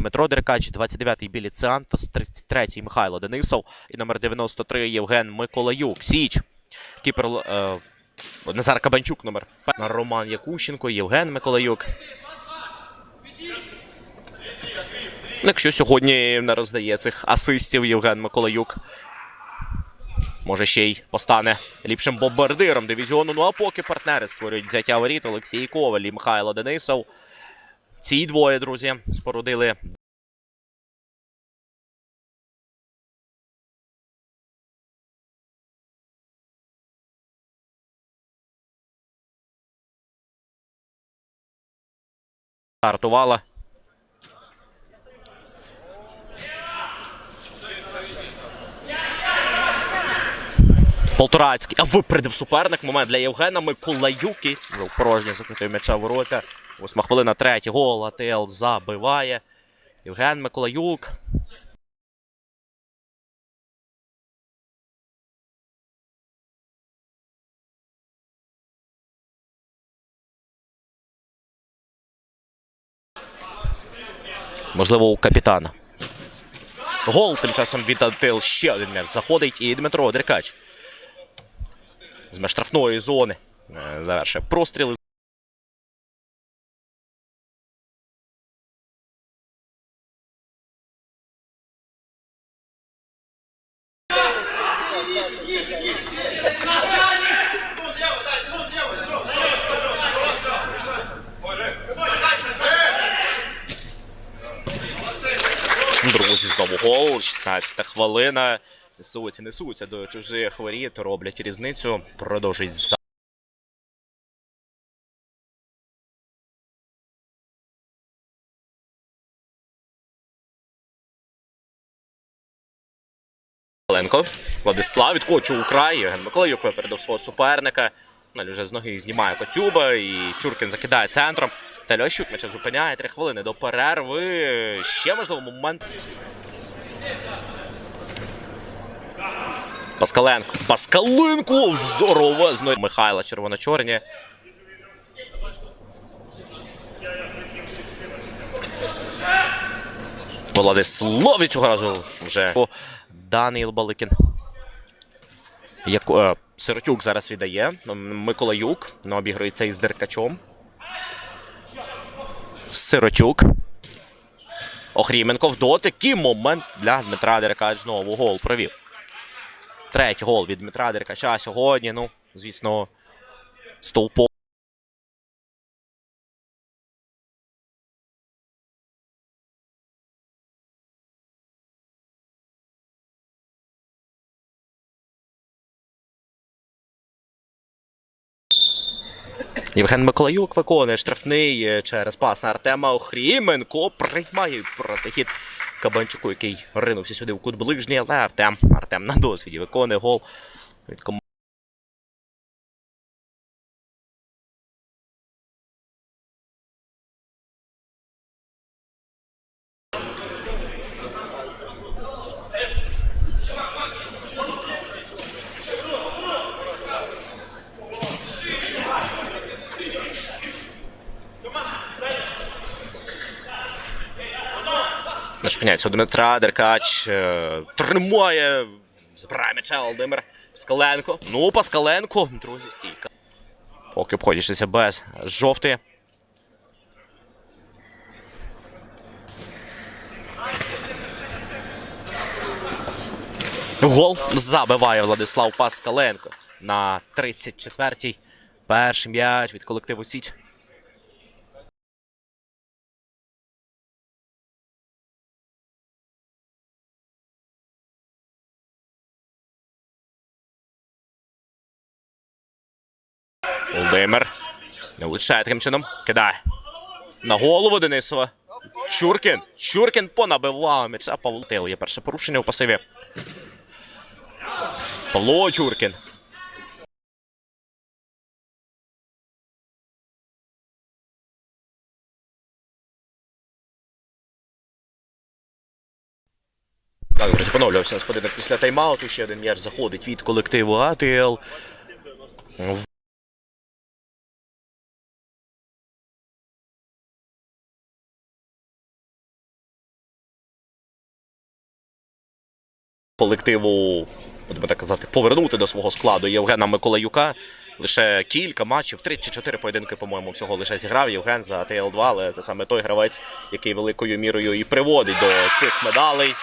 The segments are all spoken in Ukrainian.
Дмитро Деркач, 29-й Білі Циантос, 33-й Михайло Денисов і номер 93 Євген Миколаюк. Січ. Кіпер е, Назар Кабанчук, номер Роман Якущенко, Євген Миколаюк. Якщо сьогодні не роздає цих асистів Євген Миколаюк, може ще й постане ліпшим бомбардиром дивізіону. Ну а поки партнери створюють взяття воріт Олексій Коваль і Михайло Денисов. Ці двоє, друзі, спорудили стартувала. Полторацький. А випередив суперник. Момент для Євгена Миколаюки. Порожнє закритої м'яча ворота. Восьма хвилина, третій гол. АТЛ забиває. Євген Миколаюк. Можливо, у капітана. Гол тим часом від АТЛ ще один м'яч заходить. І Дмитро Деркач. З штрафної зони. е, Завершує простріли. Друзі, знову гол. 16 хвилина. Несуться, несуться до чужих воріт, роблять різницю. Продовжують за. Владислав відкочує у край. Євген Миколаюк випередив свого суперника. Наль вже з ноги знімає Коцюба і Чуркін закидає центром. Та Льощук м'яча зупиняє три хвилини до перерви. Ще можливо момент. Паскаленко. Паскаленко! Здорово! Зно... Михайла червоно-чорні. Владислав від цього разу вже Даниїл Баликін. Е, Сиротюк зараз віддає. Миколаюк. Ну, обігрується із Деркачом. Сиротюк. Охріменко в дотик. І момент для Дмитра Деркач знову гол провів. Третій гол від Дмитра Деркача сьогодні. Ну, звісно, стовпо. Євген Миколаюк виконує штрафний е, через пас на Артема Охріменко. Приймає протихід Кабанчуку, який ринувся сюди в кут ближній, але Артем. Артем на досвіді виконує гол від команди. Нашпиняється у Дмитра Деркач. е, Тримає. Забирає м'яча Володимир Паскаленко. Ну, Паскаленко. Друзі, стійка. Поки обходячися без жовтої. Гол забиває Владислав Паскаленко на 34-й. Перший м'яч від колективу Січ. Володимир. Не влучає таким чином. Кидає. На голову Денисова. Чуркін. Чуркін понабивав м'яча. Павло Тейл є перше порушення у пасиві. Павло Чуркін. Так, друзі, поновлювався нас поєдинок після тайм-ауту. Ще один м'яч заходить від колективу АТЛ. Колективу, будемо так казати, повернути до свого складу Євгена Миколаюка. Лише кілька матчів, три чи чотири поєдинки, по-моєму, всього лише зіграв Євген за ТЛ2, але це саме той гравець, який великою мірою і приводить до цих медалей.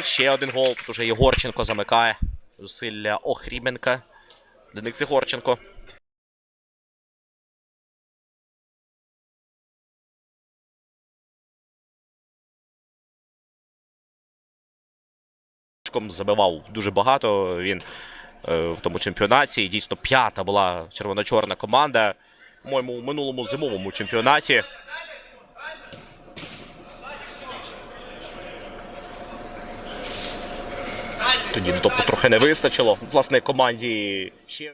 Ще один гол. Тут уже Єгорченко замикає. Зусилля Охріменка. Денис Єгорченко. Шком забивав дуже багато. Він е, в тому чемпіонаті. Дійсно, п'ята була червоно-чорна команда. По-моєму, у минулому зимовому чемпіонаті. Тоді допу трохи не вистачило. Власне, команді ще.